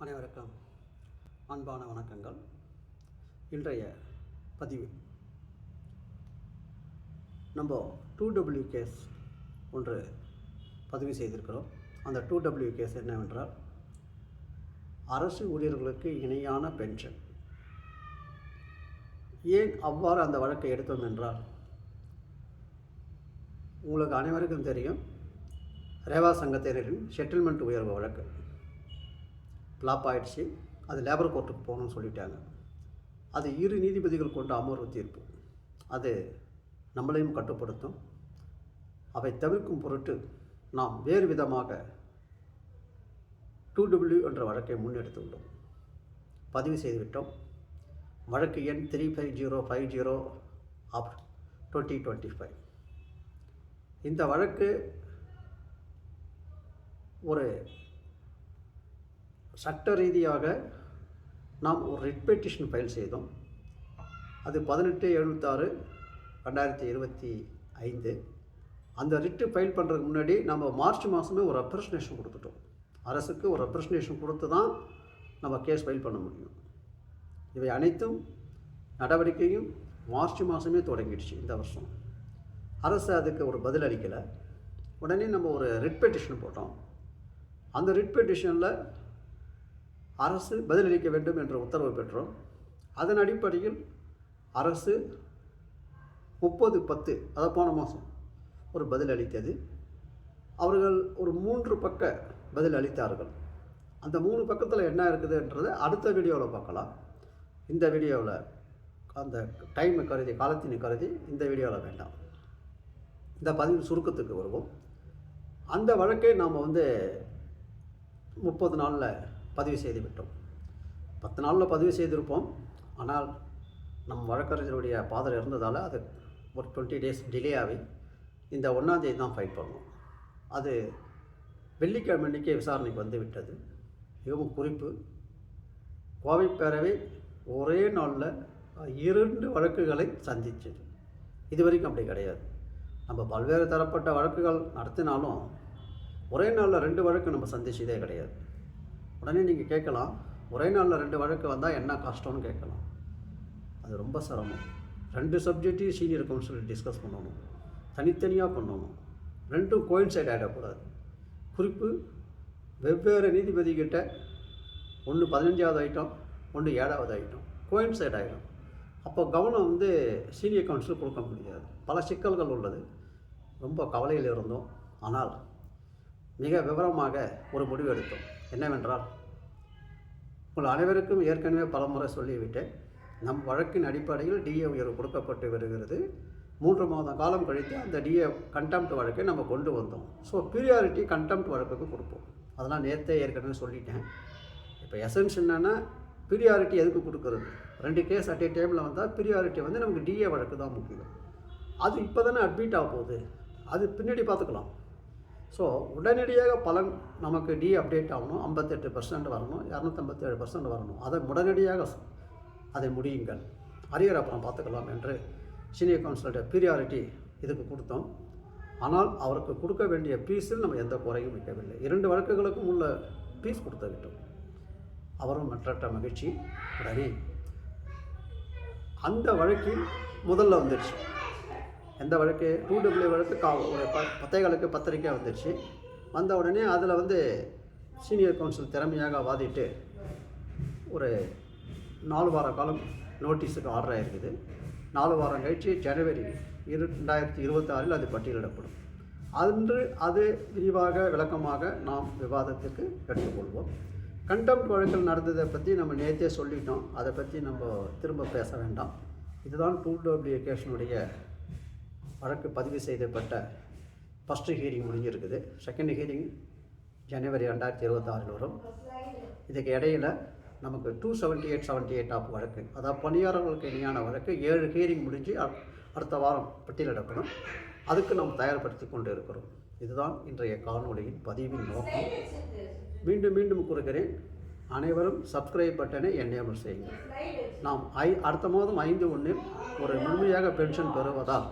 அனைவருக்கும் அன்பான வணக்கங்கள். இன்றைய பதிவு. நம்ம டூ டபிள்யூ கேஸ் ஒன்று பதிவு செய்திருக்கிறோம். அந்த டூ டபிள்யூ கேஸ் என்னவென்றால் அரசு ஊழியர்களுக்கு இணையான பென்ஷன். ஏன் அவ்வாறு அந்த வழக்கை எடுத்தோம் என்றால் உங்களுக்கு அனைவருக்கும் தெரியும் ரேவா சங்கத்தினரின் செட்டில்மெண்ட் உயர்வு வழக்கு. ஃப்ளாப் ஆகிடுச்சு அது லேபர் கோர்ட்டுக்கு போகணும்னு சொல்லிட்டாங்க. அது இரு நீதிபதிகள் கொண்ட அமர்வு தீர்ப்பு. அது நம்மளையும் கட்டுப்படுத்தும். அவை தவிர்க்கும் பொருட்டு நாம் வேறு விதமாக டூ டபிள்யூ என்ற வழக்கை முன்னெடுத்துள்ளோம் பதிவு செய்துவிட்டோம். வழக்கு எண் three five zero five zero of twenty twenty five இந்த வழக்கு ஒரு சட்ட ரீதியாக நாம் ஒரு ரிட் பெட்டிஷன் ஃபைல் செய்தோம். அது பதினெட்டு எழுபத்தாறு ரெண்டாயிரத்தி இருபத்தி ஐந்து. அந்த ரிட்டு ஃபைல் பண்ணுறதுக்கு முன்னாடி நம்ம மார்ச் மாதமே ஒரு ரெப்ரசன்டேஷன் கொடுத்துட்டோம். அரசுக்கு ஒரு ரெப்ரசன்டேஷன் கொடுத்து தான் நம்ம கேஸ் ஃபைல் பண்ண முடியும். இவை அனைத்தும் நடவடிக்கையும் மார்ச் மாதமே தொடங்கிடுச்சு இந்த வருஷம். அரசு அதுக்கு ஒரு பதில் அளிக்கலை. உடனே நம்ம ஒரு ரிட் பெட்டிஷன் போட்டோம். அந்த ரிட் பெட்டிஷனில் அரசு பதிலளிக்க வேண்டும் என்ற உத்தரவு பெற்றோம். அதன் அடிப்படையில் அரசு முப்பது பத்து அதை போன மாதம் ஒரு பதில் அளித்தது அவர்கள் ஒரு மூன்று பக்க பதில் அளித்தார்கள் அந்த மூணு பக்கத்தில் என்ன இருக்குதுன்றதை அடுத்த வீடியோவில் பார்க்கலாம். இந்த வீடியோவில் அந்த டைமை கருதி காலத்தினை கருதி இந்த வீடியோவில் வேண்டாம். இந்த பதிவு சுருக்கத்துக்கு வருவோம். அந்த வழக்கை நாம் வந்து முப்பது நாளில் பதிவு செய்து விட்டோம். பத்து நாளில் பதிவு செய்திருப்போம். ஆனால் நம் வழக்கறிஞருடைய பாதர் இருந்ததால் அது ஒரு டுவெண்ட்டி டேஸ் டிலே ஆகி இந்த ஒன்றாந்தேதி தான் ஃபைட் பண்ணோம். அது வெள்ளிக்கிழமை அன்றைக்கே விசாரணைக்கு வந்து விட்டது. மிகவும் குறிப்பு. கோவை பேரவை ஒரே நாளில் இரண்டு வழக்குகளை சந்திச்சது. இது வரைக்கும் அப்படி கிடையாது. நம்ம பல்வேறு தரப்பட்ட வழக்குகள் நடத்தினாலும் ஒரே நாளில் ரெண்டு வழக்கு நம்ம சந்திச்சதே கிடையாது. உடனே நீங்கள் கேட்கலாம் ஒரே நாளில் ரெண்டு வழக்கு வந்தால் என்ன கஷ்டம்னு கேட்கலாம். அது ரொம்ப சிரமம். ரெண்டு சப்ஜெக்டையும் சீனியர் கவுன்சிலர் டிஸ்கஸ் பண்ணணும். தனித்தனியாக பண்ணணும். ரெண்டும் கோயின்சைட் ஆகிடக்கூடாது குறிப்பு வெவ்வேறு நீதிபதிகிட்ட ஒன்று பதினஞ்சாவது ஐட்டம் ஒன்று ஏழாவது ஐட்டம் கோயின்சைட் ஆகிடும் அப்போ கவனம் வந்து சீனியர் கவுன்சில் கொடுக்க முடியாது. பல சிக்கல்கள் உள்ளது. ரொம்ப கவலையில் இருந்தோம். ஆனால் மிக விவரமாக ஒரு முடிவு எடுத்தோம். என்னவென்றால் உங்கள் அனைவருக்கும் ஏற்கனவே பலமுறை சொல்லிவிட்டேன் நம் வழக்கின் அடிப்படையில் டிஏ உயர்வு கொடுக்கப்பட்டு வருகிறது. மூன்று மாத காலம் கழித்து அந்த டிஏ கண்டெம்ட் வழக்கை நம்ம கொண்டு வந்தோம். ஸோ ப்ரியாரிட்டி கண்டெம்ட் வழக்குக்கு கொடுப்போம். அதெல்லாம் நேற்றே ஏற்கனவே சொல்லிட்டேன். இப்போ எசன்ஸ் என்னென்னா ப்ரியாரிட்டி எதுக்கு கொடுக்கறது? ரெண்டு கேஸ் அட் ஏ டைமில் வந்தால் ப்ரியாரிட்டி வந்து நமக்கு டிஏ வழக்கு தான் முக்கியம். அது இப்போ தானே அட்மிட் ஆக போகுது. அது பின்னாடி பார்த்துக்கலாம். ஸோ உடனடியாக பலன் நமக்கு டி அப்டேட் ஆகணும். ஐம்பத்தெட்டு பர்சன்ட் வரணும். இரநூத்தம்பத்தேழு பர்சன்ட் வரணும். அதை உடனடியாக அதை முடியுங்கள். அரியர் அப்புறம் பார்த்துக்கலாம் என்று சீனியர் கவுன்சிலர்கிட்ட பீரியாரிட்டி இதுக்கு கொடுத்தோம். ஆனால் அவருக்கு கொடுக்க வேண்டிய பீஸில் நம்ம எந்த குறையும் வைக்கவில்லை. இரண்டு வழக்குகளுக்கும் உள்ள பீஸ் கொடுத்து விட்டோம். அவரும் மற்ற மகிழ்ச்சி உடனே அந்த வழக்கில் முதல்ல வந்துடுச்சு. எந்த வழக்கு? டூ டபிள்யூ வழக்கு கா பத்தைகளுக்கு பத்திரிக்கை வந்துடுச்சு வந்த உடனே அதில் வந்து சீனியர் கவுன்சில் திறமையாக வாதிட்டு ஒரு நாலு வார காலம் நோட்டீஸுக்கு ஆர்டர் ஆகிருக்குது நாலு வாரம் கழிச்சு ஜனவரி இரு ரெண்டாயிரத்தி இருபத்தாறில் அது பட்டியலிடப்படும். அன்று அது விரிவாக விளக்கமாக நாம் விவாதத்துக்கு எடுத்துக்கொள்வோம். கண்டெம்ட் வழக்கில் நடந்ததை பற்றி நம்ம நேற்றே சொல்லிட்டோம். அதை பற்றி நம்ம திரும்ப பேச வேண்டாம். இதுதான் டூ டபிள்யூ கேஷனுடைய வழக்கு பதிவு செய்யப்பட்ட ஃபஸ்ட்டு ஹியரிங் முடிஞ்சிருக்குது. செகண்ட் ஹியரிங் ஜனவரி ரெண்டாயிரத்தி இருபத்தாறில் வரும். இதுக்கு இடையில் நமக்கு two seventy eight seventy eight of வழக்கு. அதாவது பணியாளர்களுக்கு இணையான வழக்கு. ஏழு ஹியரிங் முடிஞ்சு அடுத்த வாரம் பட்டியலிடப்படும். அதுக்கு நாம் தயார்படுத்தி கொண்டு இருக்கிறோம் இதுதான் இன்றைய காணொளியின் பதிவின் நோக்கம். மீண்டும் மீண்டும் கூறுகிறேன். அனைவரும் சப்ஸ்கிரைப் பட்டனை என்னேபிள் செய்யுங்கள். நாம் ஐ அடுத்த மாதம் ஐந்து ஒன்றில் ஒரு முழுமையாக பென்ஷன் பெறுவதால்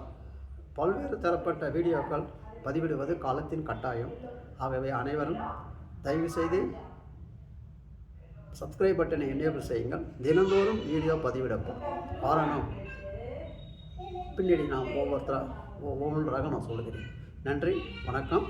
பல்வேறு தரப்பட்ட வீடியோக்கள் பதிவிடுவது காலத்தின் கட்டாயம். ஆகவே அனைவரும் தயவு செய்து சப்ஸ்கிரைப் பட்டனை என்னேபிள் செய்யுங்கள். தினந்தோறும் வீடியோ பதிவிடப்போம் காரணம் பின்னாடி நான் ஒவ்வொருத்தராக ஒவ்வொன்றாக நான் சொல்லுகிறேன். நன்றி வணக்கம்.